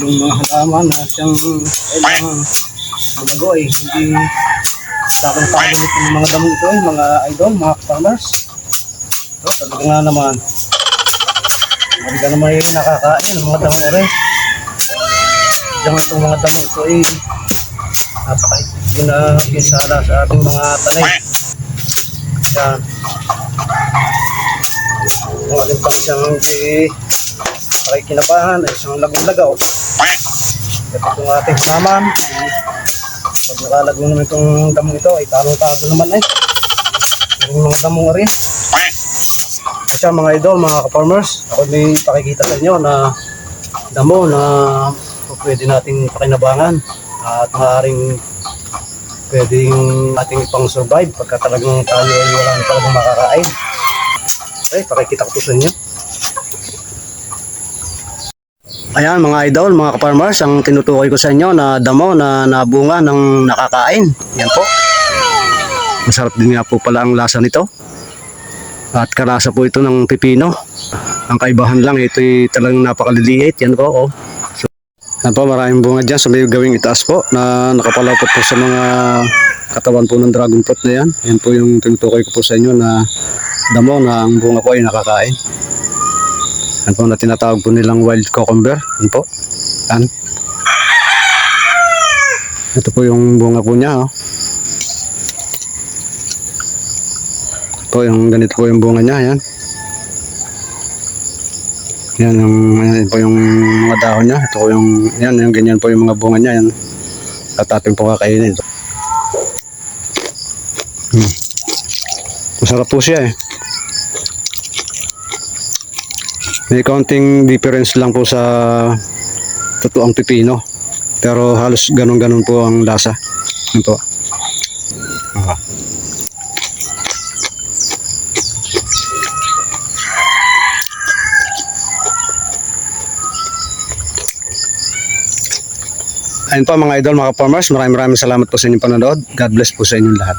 yung mga halaman na siyang kailangan malago ay hindi takong-takong itong mga damo ito eh, mga idol, mga farmers. So, talaga nga naman. Talaga naman yung nakakain ng mga damo rin. Diyan itong mga damo ito ay napaka-ito na gisala sa ating mga tanim. Yan. Kung alin pang siyang hindi pakikinabahan ay isang lagaw-lagaw. Ito itong ating halaman. Pag nakalago naman itong damong ito ay talo-talo naman eh. Yung mga damong rin. Kasi mga idol, mga ka-farmers, ako may pakikita sa inyo na damo na pwede nating pakinabangan at maaaring pwedeng ating ipang survive pagka talagang tayo ay wala na talagang makakain. Okay, pakikita ko po sa inyo. Ayan mga idol, mga ka-farmers, ang tinutukoy ko sa inyo na damo na nabunga ng nakakain. Yan po. Masarap din nga po pala ang lasa nito. At kalasa po ito ng pipino. Ang kaibahan lang, ito talagang napakaliliit. Yan po, oh. So, yan po, maraming bunga dyan sa may gawing itaas po na nakapalapot po sa mga katawan po ng dragon fruit na yan. Yan po yung tinutukoy ko po sa inyo na damo na ang bunga po ay nakakain. Yan po na tinatawag po nilang wild cucumber. Yan po. Yan. Ito po yung bunga po niya. Oh. Po yung ganito po yung bunga niya. Yan. Yan yung yan po yung mga dahon niya. Ito po yung yan yung ganyan po yung mga bunga niya. Yan. At ating po kakainin. Hmm. Masarap po siya eh. May kaunting difference lang po sa totoong pipino. Pero halos ganun-ganun po ang lasa. Yan po. Ah. Ayun po mga idol, mga farmers, maraming maraming salamat po sa inyong panonood. God bless po sa inyong lahat.